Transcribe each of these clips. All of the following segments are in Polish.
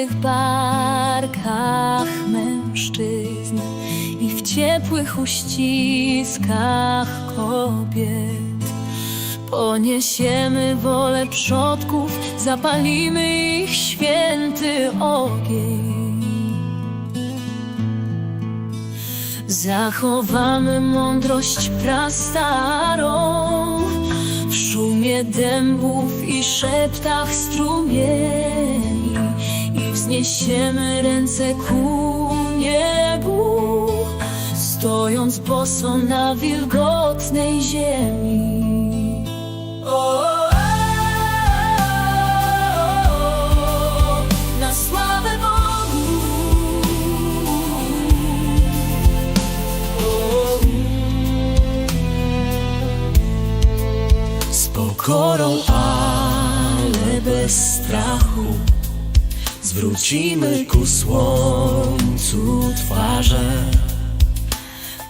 mokrych barkach mężczyzn i w ciepłych uściskach kobiet. Poniesiemy wolę przodków, zapalimy ich święty ogień. Zachowamy mądrość prastarą w szumie dębów i szeptach strumieni wzniesiemy ręce ku niebu Stojąc boso na wilgotnej ziemi. O, na sławę Bogu. Z pokorą, ale Zwrócimy ku słońcu twarze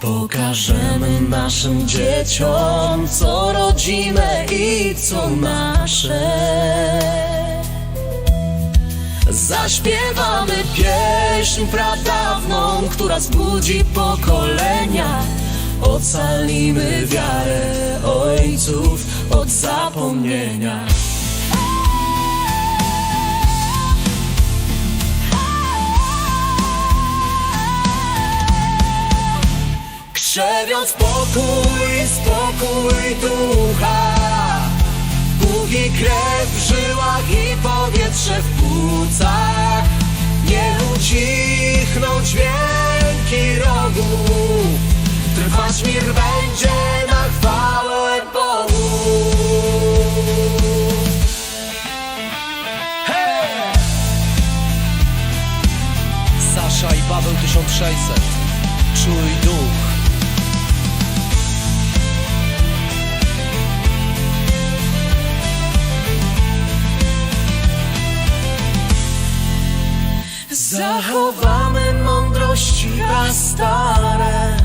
Pokażemy naszym dzieciom, co rodzime i co nasze Zaśpiewamy pieśń pradawną, która zbudzi pokolenia. Ocalimy wiarę ojców od zapomnienia. Krzewiąc spokój, spokój ducha. Bóg i krew w żyłach i powietrze w płucach. Nie ucichną dźwięki rogu. Trwać mir będzie na chwałę Bogu. Hej! Sasza i Paweł 1600 Czuj duch Zachowamy mądrości stare.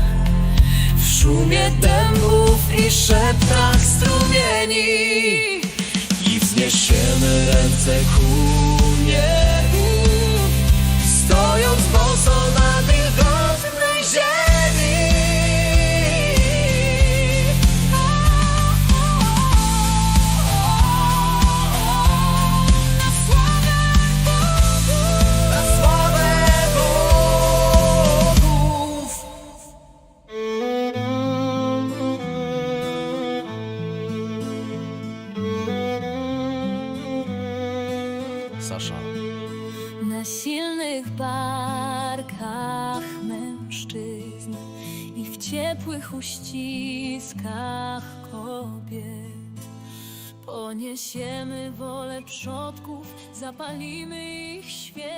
W szumie dębów i szeptach strumieni I wzniesiemy ręce ku Sasza Na silnych barkach mężczyzn i w ciepłych uściskach kobiet poniesiemy wolę przodków, zapalimy ich świec.